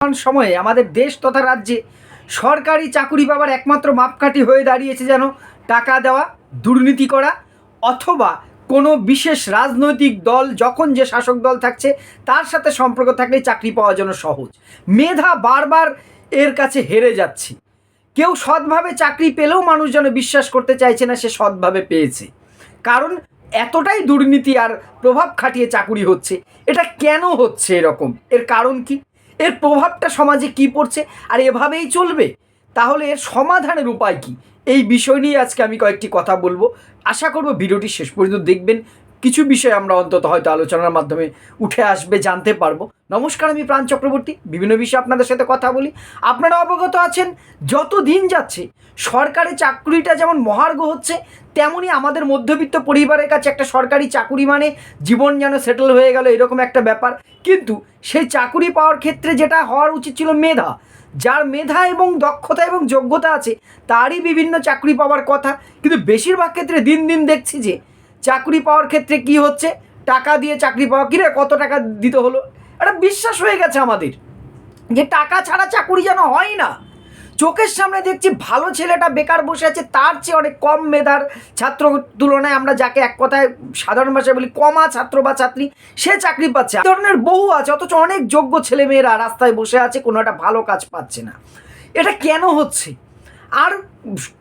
বর্তমান সময়ে আমাদের দেশ তথা রাজ্যে সরকারি চাকুরি পাবার একমাত্র মাপকাঠি হয়ে দাঁড়িয়েছে যেন টাকা দেওয়া, দুর্নীতি করা অথবা কোনো বিশেষ রাজনৈতিক দল যখন যে শাসক দল থাকছে, তার সাথে সম্পর্ক থাকলে চাকরি পাওয়া যেন সহজ। মেধা বারবার এর কাছে হেরে যাচ্ছে। কেউ সৎভাবে চাকরি পেলেও মানুষ যেন বিশ্বাস করতে চাইছে না, সে সৎভাবে পেয়েছে। কারণ এতটাই দুর্নীতি আর প্রভাব খাটিয়ে চাকুরি হচ্ছে। এটা কেন হচ্ছে এরকম? এর কারণ কি? এর প্রভাবটা সমাজে কি পড়ছে আর এভাবেই চলবে? তাহলে এর সমাধানের উপায় কি? এই বিষয় নিয়ে আজকে আমি কয়েকটি কথা বলব। আশা করব ভিডিওটি শেষ পর্যন্ত দেখবেন। কিছু বিষয় আমরা অন্তত হয়তো আলোচনার মাধ্যমে উঠে আসবে, জানতে পারব। নমস্কার, আমি প্রাণ চক্রবর্তী। বিভিন্ন বিষয়ে আপনাদের সাথে কথা বলি। আপনারা অবগত আছেন যত দিন যাচ্ছে সরকারি চাকরিটা যেমন মহার্ঘ হচ্ছে, তেমনই আমাদের মধ্যবিত্ত পরিবারের কাছে একটা সরকারি চাকুরি মানে জীবন যেন সেটেল হয়ে গেল, এরকম একটা ব্যাপার। কিন্তু সেই চাকুরি পাওয়ার ক্ষেত্রে যেটা হওয়ার উচিত ছিল মেধা। যার মেধা এবং দক্ষতা এবং যোগ্যতা আছে, তারই বিভিন্ন চাকরি পাওয়ার কথা। কিন্তু বেশিরভাগ ক্ষেত্রে দিন দিন দেখছি যে চাকরি পাওয়ার ক্ষেত্রে কি হচ্ছে? টাকা দিয়ে চাকরি পাওয়া, কিরে কত টাকা দিতে হলো? একটা বিশ্বাস হয়ে গেছে আমাদের যে টাকা ছাড়া চাকুরি যেন হয় না। চোখের সামনে দেখছি ভালো ছেলেটা বেকার বসে আছে, তার চেয়ে অনেক কম মেধার ছাত্র তুলনায় আমরা যাকে এক কথায় সাধারণ ভাষায় বলি কমা ছাত্র বা ছাত্রী, সে চাকরি পাচ্ছে। ধরনের বহু আছে, অথচ অনেক যোগ্য ছেলেমেয়েরা রাস্তায় বসে আছে, কোনো একটা ভালো কাজ পাচ্ছে না। এটা কেন হচ্ছে? আর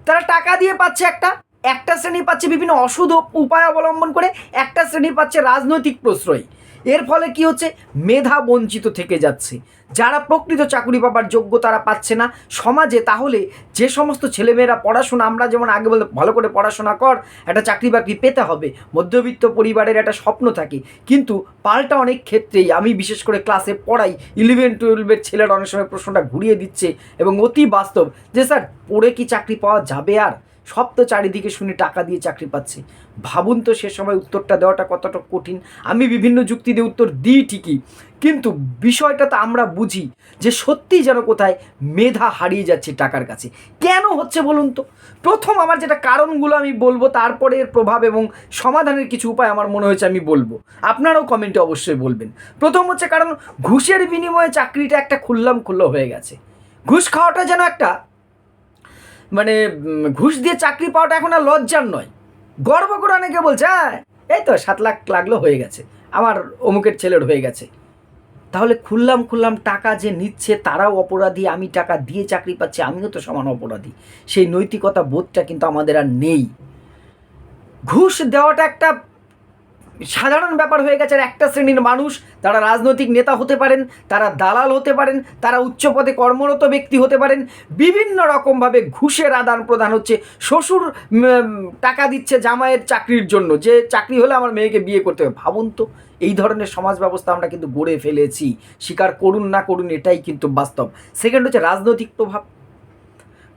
তারা টাকা দিয়ে পাচ্ছে একটা একটা শ্রেণি পাচ্ছে বিভিন্ন অসুধ উপায় অবলম্বন করে, একটা শ্রেণি পাচ্ছে রাজনৈতিক প্রশ্রয়। এর ফলে কি হচ্ছে? মেধা বঞ্চিত থেকে যাচ্ছে। যারা প্রকৃত চাকরি পাবার যোগ্য তারা পাচ্ছে না। সমাজে তাহলে যে সমস্ত ছেলেমেয়েরা পড়াশোনা, আমরা যেমন আগে বলতে ভালো করে পড়াশোনা কর, একটা চাকরি বাকরি পেতে হবে। মধ্যবিত্ত পরিবারের একটা স্বপ্ন থাকে। কিন্তু পাল্টা অনেক ক্ষেত্রেই আমি বিশেষ করে ক্লাসে পড়াই ইলেভেন টুয়েলভের ছেলেরা অনেক সময় প্রশ্নটা ঘুরিয়ে দিচ্ছে এবং অতি বাস্তব যে, স্যার, পড়ে কি চাকরি পাওয়া যাবে আর? সব তো চারিদিকে শুনে টাকা দিয়ে চাকরি পাচ্ছে। ভাবুন তো সে সময় উত্তরটা দেওয়াটা কতটা কঠিন। আমি বিভিন্ন যুক্তি দিয়ে উত্তর দিই ঠিকই। কিন্তু বিষয়টা তো আমরা বুঝি যে সত্যি যেন কোথায় মেধা হারিয়ে যাচ্ছে টাকার কাছে। কেন হচ্ছে বলুন তো? প্রথম আমার যেটা কারণগুলো আমি বলব, তারপরে এর প্রভাব এবং সমাধানের কিছু উপায় আমার মনে হয়েছে আমি বলব। আপনারাও কমেন্টে অবশ্যই বলবেন। প্রথম হচ্ছে কারণ, ঘুষের বিনিময়ে চাকরিটা একটা খুললাম খুল্লো হয়ে গেছে। ঘুষ খাওয়াটা যেন একটা মানে ঘুষ দিয়ে চাকরি পাওয়াটা এখন আর লজ্জার নয়। গর্ব করে অনেকে বলছে হ্যাঁ এই তো সাত লাখ লাগল, হয়ে গেছে। আমার অমুকের ছেলের হয়ে গেছে। তাহলে খুললাম খুললাম, টাকা যে নিচ্ছে, তারাও অপরাধী, আমি টাকা দিয়ে চাকরি পাচ্ছি, আমিও তো সমান অপরাধী। সেই নৈতিকতা বোধটা কিন্তু আমাদের আর নেই। ঘুষ দেওয়াটা একটা সাধারণ ব্যাপার হয়ে গেছে আর একটা শ্রেণির মানুষ, তারা রাজনৈতিক নেতা হতে পারেন, তারা দালাল হতে পারেন, তারা উচ্চ পদে কর্মরত ব্যক্তি হতে পারেন, বিভিন্ন রকমভাবে ঘুষের আদান প্রদান হচ্ছে, শ্বশুর টাকা দিচ্ছে জামাইয়ের চাকরির জন্য, যে চাকরি হলে আমার মেয়েকে বিয়ে করতে হবে। ভাবুন তো, এই ধরনের সমাজ ব্যবস্থা আমরা কিন্তু গড়ে ফেলেছি। স্বীকার করুন না করুন, এটাই কিন্তু বাস্তব। সেকেন্ড হচ্ছে রাজনৈতিক প্রভাব।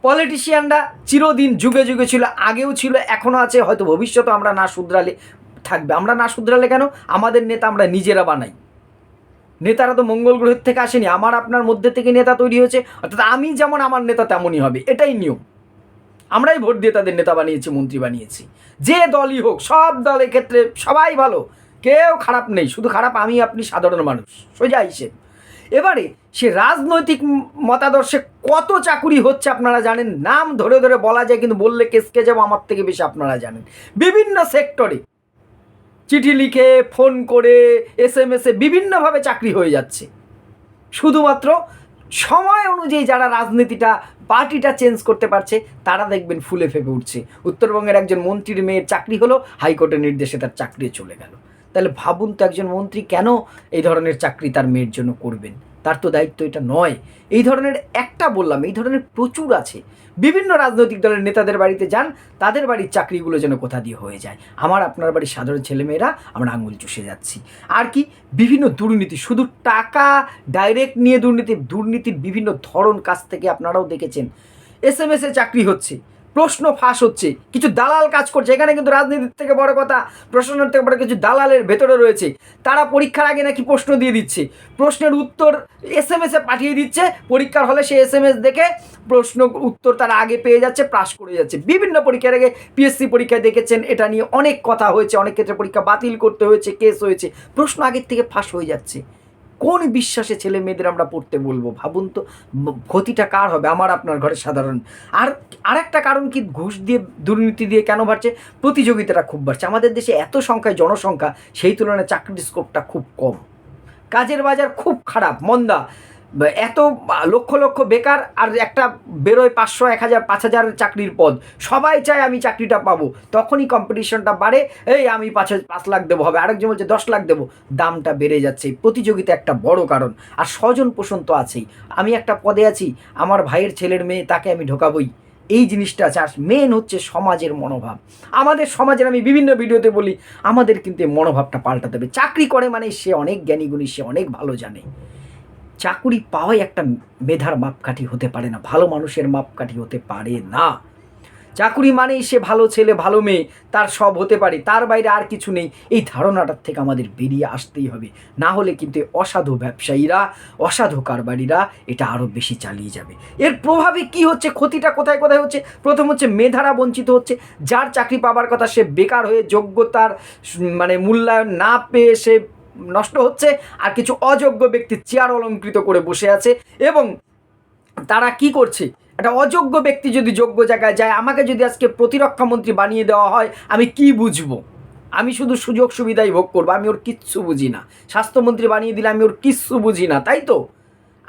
পলিটিশিয়ানরা চিরদিন যুগে যুগে ছিল, আগেও ছিল এখনও আছে, হয়তো ভবিষ্যতে আমরা না শুধরালে। থাকবে। আমরা না শুধরালে কেন? আমাদের নেতা আমরা নিজেরা বানাই। নেতারা তো মঙ্গল গ্রহের থেকে আসেনি। আমার, আপনার মধ্যে থেকে নেতা তৈরি হয়েছে। অর্থাৎ আমি যেমন আমার নেতা তেমনই হবে। এটাই নিয়ম। আমরাই ভোট দিয়ে তাদের নেতা বানিয়েছি, মন্ত্রী বানিয়েছি। যে দলই হোক, সব দলের ক্ষেত্রে সবাই ভালো। কেউ খারাপ নেই। শুধু খারাপ আমি, আপনি সাধারণ মানুষ। সোজা হিসেব। এবারে সে রাজনৈতিক মতাদর্শে কত চাকুরি হচ্ছে আপনারা জানেন? নাম ধরে ধরে বলা যায়, কিন্তু বললে কেসকে যাব আমার থেকে বেশি আপনারা জানেন। বিভিন্ন সেক্টরে চিঠি লিখে, ফোন করে এস এম এসে বিভিন্নভাবে চাকরি হয়ে যাচ্ছে। শুধুমাত্র সময় অনুযায়ী যারা রাজনীতিটা, পার্টিটা চেঞ্জ করতে পারছে, তারা দেখবেন ফুলে ফেপে উঠছে। উত্তরবঙ্গের একজন মন্ত্রীর মেয়ের চাকরি হলো, হাইকোর্টের নির্দেশে তার চাকরি চলে গেল। তাহলে ভাবুন তো একজন মন্ত্রী কেন এই ধরনের চাকরি তার মেয়ের জন্য করবেন? তার তো দায়িত্ব এটা নয়। এই ধরনের একটা বললাম, এই ধরনের প্রচুর আছে। বিভিন্ন রাজনৈতিক দলের নেতাদের বাড়িতে যান, তাদের বাড়ির চাকরিগুলো যেন কোথা দিয়ে হয়ে যায়। আমার আপনার বাড়ির সাধারণ ছেলেমেয়েরা, আমরা আঙুল চুষে যাচ্ছি। আর কি, বিভিন্ন দুর্নীতি, শুধু টাকা ডাইরেক্ট নিয়ে দুর্নীতি, দুর্নীতির বিভিন্ন ধরন কাছ থেকে আপনারাও দেখেছেন। এস এম এসে চাকরি হচ্ছে। প্রশ্ন ফাঁস হচ্ছে। কিছু দালাল কাজ করছে। এখানে কিন্তু রাজনীতির থেকে বড় কথা, প্রশাসনের থেকে বড় কিছু দালালের ভেতরে রয়েছে। তারা পরীক্ষার আগে নাকি প্রশ্ন দিয়ে দিচ্ছে। প্রশ্নের উত্তর এস এম এসে পাঠিয়ে দিচ্ছে। পরীক্ষার হলে সে এস এম এস দেখে প্রশ্ন উত্তর তারা আগে পেয়ে যাচ্ছে পাস করে যাচ্ছে। বিভিন্ন পরীক্ষার আগে পিএসসি পরীক্ষায় দেখেছেন, এটা নিয়ে অনেক কথা হয়েছে। অনেক ক্ষেত্রে পরীক্ষা বাতিল করতে হয়েছে কেস হয়েছে। প্রশ্ন আগের থেকে ফাঁস হয়ে যাচ্ছে। কোন বিশ্বাসে ছেলে মেয়েদের আমরা পড়তে বলব? ভাবুন তো ক্ষতিটা কার হবে? আমার আপনার ঘরে সাধারণ। আর, আরেকটা কারণ কি, ঘুষ দিয়ে, দুর্নীতি দিয়ে কেন বাড়ছে? প্রতিযোগিতাটা খুব বাড়ছে। আমাদের দেশে এত সংখ্যায় জনসংখ্যা, সেই তুলনায় চাকরির স্কোপটা খুব কম। কাজের বাজার খুব খারাপ, মন্দা। এত লক্ষ লক্ষ বেকার আর একটা বেরোয় পাঁচশো, এক হাজার, পাঁচ হাজার চাকরির পদ। সবাই চায় আমি চাকরিটা পাবো। তখনই কম্পিটিশনটা বাড়ে, এই আমি পাঁচ পাঁচ লাখ দেবো হবে। আরেকজন বলছে, দশ লাখ দেবো। দামটা বেড়ে যাচ্ছে। প্রতিযোগিতা একটা বড় কারণ। আর স্বজন পোষণ তো আছেই। আমি একটা পদে আছি, আমার ভাইয়ের ছেলের মেয়ে, তাকে আমি ঢোকাবই। এই জিনিসটা আর মেন হচ্ছে সমাজের মনোভাব। আমাদের সমাজের আমি বিভিন্ন ভিডিওতে বলি, আমাদের কিন্তু এই মনোভাবটা পাল্টাতে হবে। চাকরি করে মানে সে অনেক জ্ঞানীগুণী, সে অনেক ভালো জানে। চাকুরি পাওয়াই একটা মেধার মাপকাঠি হতে পারে না, ভালো মানুষের মাপকাঠি হতে পারে না। চাকুরি মানেই সে ভালো ছেলে, ভালো মেয়ে, তার সব হতে পারে, তার বাইরে আর কিছু নেই। এই ধারণাটার থেকে আমাদের বেরিয়ে আসতেই হবে। না হলে কিন্তু অসাধু ব্যবসায়ীরা, অসাধু কারবারিরা এটা আরও বেশি চালিয়ে যাবে। এর প্রভাবে কি হচ্ছে, ক্ষতিটা কোথায় কোথায় হচ্ছে? প্রথম হচ্ছে মেধারা বঞ্চিত হচ্ছে। যার চাকরি পাবার কথা সে বেকার হয়ে যোগ্যতার মানে মূল্যায়ন না পেয়ে সে নষ্ট হচ্ছে, আর কিছু অযোগ্য ব্যক্তি চেয়ার অলঙ্কৃত করে বসে আছে, এবং তারা কি করছে? একটা অযোগ্য ব্যক্তি যদি যোগ্য জায়গায় যায়, আমাকে যদি আজকে প্রতিরক্ষা মন্ত্রী বানিয়ে দেওয়া হয়, আমি কি বুঝব? আমি শুধু সুযোগ সুবিধাই ভোগ করব, আমি ওর কিচ্ছু বুঝি না। স্বাস্থ্যমন্ত্রী বানিয়ে দিলে আমি ওর কিচ্ছু বুঝি না, তাই তো?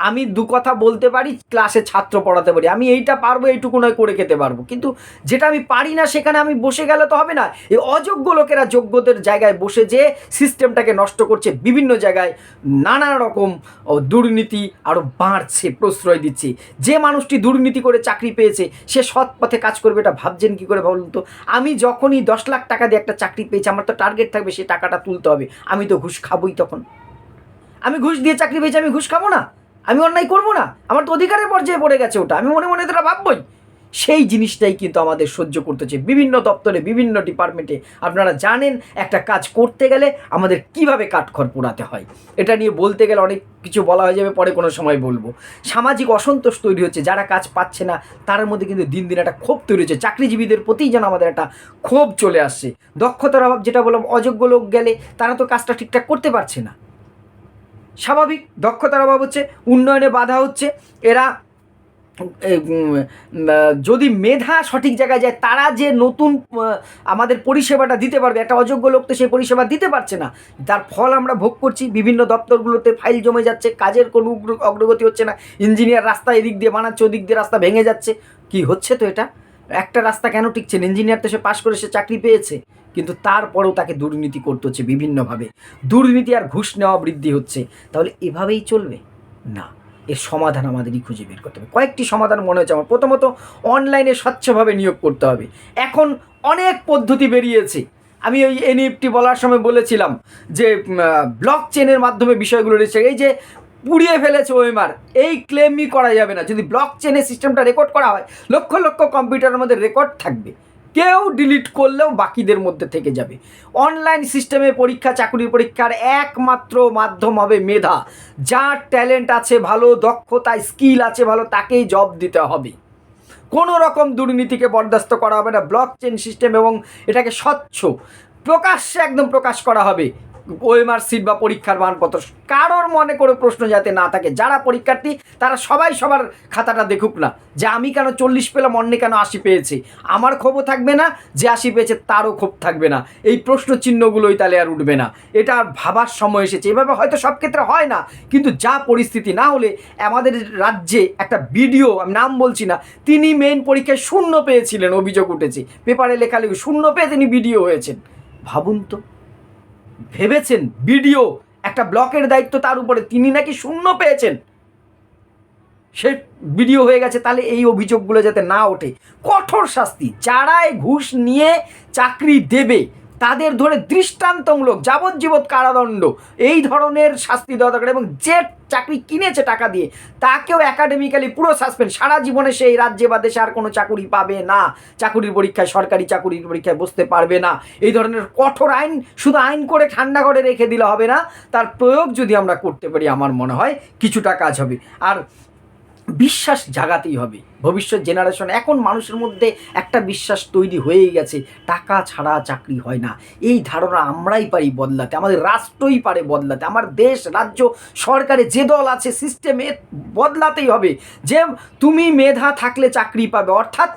আমি দু কথা বলতে পারি ক্লাসে ছাত্র পড়াতে পারি। আমি এইটা পারব, এইটুকু নয়, করে খেতে পারব। কিন্তু যেটা আমি পারি না, সেখানে আমি বসে গেলে তো হবে না। এই অযোগ্য লোকেরা যোগ্যদের জায়গায় বসে যে সিস্টেমটাকে নষ্ট করছে, বিভিন্ন জায়গায় নানা রকম দুর্নীতি আরও বাড়ছে, প্রশ্রয় দিচ্ছে। যে মানুষটি দুর্নীতি করে চাকরি পেয়েছে, সে সৎ পথে কাজ করবে, এটা ভাবছেন কি করে ভাবুন তো? আমি যখনই দশ লাখ টাকা দিয়ে একটা চাকরি পেয়েছি, আমার তো টার্গেট থাকবে, সে টাকাটা তুলতে হবে। আমি তো ঘুষ খাবোই তখন। আমি ঘুষ দিয়ে চাকরি পেয়েছি, আমি ঘুষ খাব না? আমি অন্যায় করব না। আমার তো অধিকারের পর্যায়ে পড়ে গেছে ওটা। আমি মনে মনে তোরা ভাববই, সেই জিনিসটাই কিন্তু আমাদের সহ্য করতে হচ্ছে। বিভিন্ন দপ্তরে, বিভিন্ন ডিপার্টমেন্টে আপনারা জানেন, একটা কাজ করতে গেলে আমাদের কীভাবে কাঠখড় পোড়াতে হয়। এটা নিয়ে বলতে গেলে অনেক কিছু বলা হয়ে যাবে, পরে কোনো সময় বলব। সামাজিক অসন্তোষ তৈরি হচ্ছে, যারা কাজ পাচ্ছে না, তার মধ্যে কিন্তু দিন দিন একটা ক্ষোভ তৈরি হচ্ছে। চাকরিজীবীদের প্রতিই যেন আমাদের একটা ক্ষোভ চলে আসছে। দক্ষতার অভাব, যেটা বললাম, অযোগ্য লোক গেলে তারা তো কাজটা ঠিকঠাক করতে পারছে না। স্বাভাবিক দক্ষতার অভাব হচ্ছে, উন্নয়নে বাধা হচ্ছে। এরা যদি মেধা সঠিক জায়গায় যায়, তারা যে নতুন আমাদের পরিষেবাটা দিতে পারবে, একটা অযোগ্য লোক তো সেই পরিষেবা দিতে পারছে না। তার ফল আমরা ভোগ করছি, বিভিন্ন দপ্তরগুলোতে ফাইল জমে যাচ্ছে, কাজের কোনো অগ্রগতি হচ্ছে না, ইঞ্জিনিয়ার রাস্তা এদিক দিয়ে বানাচ্ছে, ওদিক দিয়ে রাস্তা ভেঙে যাচ্ছে। কি হচ্ছে তো এটা? একটা রাস্তা কেন টিকছে না? ইঞ্জিনিয়ার তো সে পাশ করে সে চাকরি পেয়েছে। কিন্তু তারপরেও তাকে দুর্নীতি করতে হচ্ছে বিভিন্নভাবে। দুর্নীতি আর ঘুষ নেওয়া বৃদ্ধি হচ্ছে। তাহলে এভাবেই চলবে? না। এর সমাধান আমাদেরই খুঁজে বের করতে হবে। কয়েকটি সমাধান মনে হচ্ছে আমার। প্রথমত, অনলাইনে স্বচ্ছভাবে নিয়োগ করতে হবে। এখন অনেক পদ্ধতি বেরিয়েছে। আমি ওই এনইএফটি বলার সময় বলেছিলাম যে ব্লক চেনের মাধ্যমে বিষয়গুলো রয়েছে এই যে পুড়িয়ে ফেলেছে ওএমআর এই ক্লেমই করা যাবে না। যদি ব্লক চেনের সিস্টেমটা রেকর্ড করা হয়, লক্ষ লক্ষ কম্পিউটারের মধ্যে রেকর্ড থাকবে। কেউ ডিলিট করলেও বাকিদের মধ্যে থেকে যাবে। অনলাইন সিস্টেমে পরীক্ষা, চাকরির পরীক্ষার একমাত্র মাধ্যম হবে মেধা। যার ট্যালেন্ট আছে ভালো, দক্ষতা স্কিল আছে ভালো, তাকেই জব দিতে হবে। কোনো রকম দুর্নীতিকে বরদাস্ত করা হবে না। ব্লক চেন সিস্টেম এবং এটাকে স্বচ্ছ, প্রকাশ্যে একদম প্রকাশ করা হবে। ওএমআর সিট বা পরীক্ষার মানপত্র, কারোর মনে করে প্রশ্ন যাতে না থাকে, যারা পরীক্ষার্থী, তারা সবাই সবার খাতাটা দেখুক না, যে আমি কেন চল্লিশ পেলাম, অন্য কেন আশি পেয়েছি। আমার ক্ষোভও থাকবে না, যে আশি পেয়েছে, তারও ক্ষোভ থাকবে না। এই প্রশ্ন চিহ্নগুলোই তাহলে আর উঠবে না। এটা আর ভাবার সময় এসেছে। এভাবে হয়তো সব ক্ষেত্রে হয় না, কিন্তু যা পরিস্থিতি না হলে আমাদের রাজ্যে একটা ভিডিও আমি নাম বলছি না, তিনি মেন পরীক্ষায় শূন্য পেয়েছিলেন, অভিযোগ উঠেছে। পেপারে লেখালেখি শূন্য পেয়ে তিনি ভিডিও হয়েছেন। ভাবুন তো। ভেবেছেন বিডিও একটা ব্লকের দায়িত্ব তার উপরে, তিনি নাকি শূন্য পেয়েছেন? সে ভিডিও হয়ে গেছে, তাহলে এই অভিযোগগুলো যাতে না ওঠে। কঠোর শাস্তি, যারাই ঘুষ নিয়ে চাকরি দেবে তাদের ধরে দৃষ্টান্তমূলক যাবজ্জীবত কারাদণ্ড। এই ধরনের শাস্তি দেওয়া দরকার এবং যে চাকরি কিনেছে টাকা দিয়ে, তাকেও একাডেমিক্যালি পুরো সাসপেন্ড সারা জীবনে সেই রাজ্যে বা দেশে আর কোনো চাকুরি পাবে না। চাকুরির পরীক্ষায়, সরকারি চাকুরির পরীক্ষায় বসতে পারবে না। এই ধরনের কঠোর আইন, শুধু আইন করে ঠান্ডা করে রেখে দিলে হবে না। তার প্রয়োগ যদি আমরা করতে পারি, আমার মনে হয়, কিছুটা কাজ হবে। আর বিশ্বাস জাগাতেই হবে। ভবিষ্যৎ জেনারেশন এখন মানুষের মধ্যে একটা বিশ্বাস তৈরি হয়েই গেছে, টাকা ছাড়া চাকরি হয় না। এই ধারণা আমরাই পারি বদলাতে, আমাদের রাষ্ট্রই পারে বদলাতে, আমার দেশ, রাজ্য, সরকারে যে দল আছে সিস্টেমে বদলাতেই হবে। যে, তুমি মেধা থাকলে চাকরি পাবে, অর্থাৎ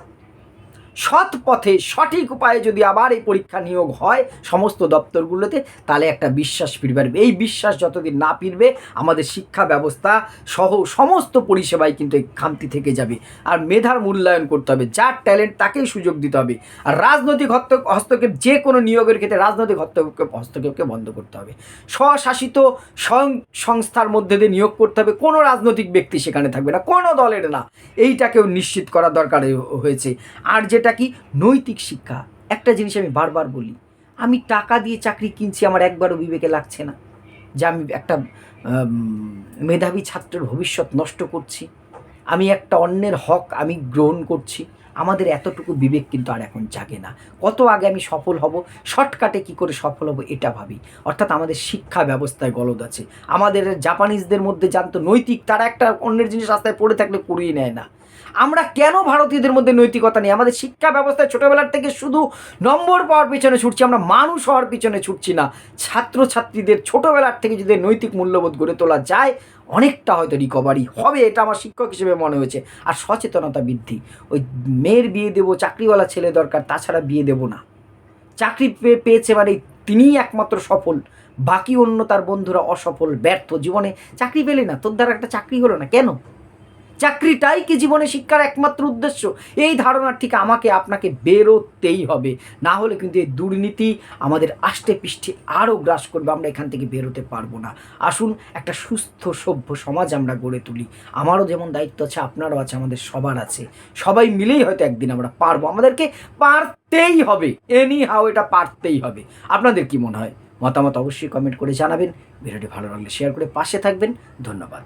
সৎ পথে, সঠিক উপায়ে যদি আবার এই পরীক্ষা নিয়োগ হয় সমস্ত দপ্তরগুলোতে, তাহলে একটা বিশ্বাস ফিরবে। এই বিশ্বাস যতদিন না ফিরবে, আমাদের শিক্ষা ব্যবস্থা সহ সমস্ত পরিষেবায় কিন্তু এই খামতি থেকে যাবে। আর মেধার মূল্যায়ন করতে হবে। যার ট্যালেন্ট, তাকেই সুযোগ দিতে হবে। আর রাজনৈতিক হস্ত হস্তক্ষেপ, যে কোনো নিয়োগের ক্ষেত্রে রাজনৈতিক হস্তক্ষেপ, হস্তক্ষেপকে বন্ধ করতে হবে। স্বশাসিত স্বয়ং সংস্থার মধ্যে দিয়ে নিয়োগ করতে হবে। কোনো রাজনৈতিক ব্যক্তি সেখানে থাকবে না, কোনো দলের না। এইটাকেও নিশ্চিত করা দরকার হয়েছে। আর যেটা কি নৈতিক শিক্ষা? একটা জিনিস আমি বারবার বলি, আমি টাকা দিয়ে চাকরি কিনছি আমার একবারও বিবেকে লাগছে না। যে আমি একটা মেধাবী ছাত্রের ভবিষ্যৎ নষ্ট করছি, আমি একটা অন্যের হক আমি গ্রহণ করছি, আমাদের এতটুকু বিবেক কিন্তু আর এখন জাগে না। কত আগে আমি সফল হব, শর্টকাটে কি করে সফল হব এটা ভাবি। অর্থাৎ আমাদের শিক্ষা ব্যবস্থায় গলদ আছে। আমাদের জাপানিজদের মধ্যে জানতো নৈতিক, তারা একটা অন্যের জিনিস রাস্তায় পড়ে থাকলে করিয়ে নেয় না। আমরা কেন ভারতীয়দের মধ্যে নৈতিকতা নেই? আমাদের শিক্ষা ব্যবস্থায় ছোটোবেলার থেকে শুধু নম্বর পাওয়ার পিছনে ছুটছি, আমরা মানুষ হওয়ার পিছনে ছুটছি না। ছাত্রছাত্রীদের ছোটোবেলার থেকে যদি নৈতিক মূল্যবোধ গড়ে তোলা যায়, অনেকটা হয়তো রিকভারি হবে, এটা আমার শিক্ষক হিসেবে মনে হয়েছে। আর সচেতনতা বৃদ্ধি। ওই মেয়ের বিয়ে দেবো, চাকরিওয়ালা ছেলে দরকার, তাছাড়া বিয়ে দেবো না। চাকরি পেয়েছে মানে তিনিই একমাত্র সফল। বাকি অন্য তার বন্ধুরা অসফল, ব্যর্থ জীবনে চাকরি পেলে না, তোর দ্বারা একটা চাকরি হলো না, কেন? চাকরিটাই কি জীবনে শিক্ষার একমাত্র উদ্দেশ্য? এই ধারণার থেকে আমাকে, আপনাকে বেরোতেই হবে। না হলে কিন্তু এই দুর্নীতি আমাদের আষ্টে পৃষ্ঠে আরও গ্রাস করবে, আমরা এখান থেকে বেরোতে পারব না। আসুন, একটা সুস্থ, সভ্য সমাজ আমরা গড়ে তুলি। আমারও যেমন দায়িত্ব আছে, আপনারও আছে, আমাদের সবার আছে। সবাই মিলেই হয়তো একদিন আমরা পারব। আমাদেরকে পারতেই হবে। এনি হাও এটা পারতেই হবে। আপনাদের কি মনে হয়? মতামত অবশ্যই কমেন্ট করে জানাবেন। ভিডিওটি ভালো লাগলে শেয়ার করে পাশে থাকবেন। ধন্যবাদ।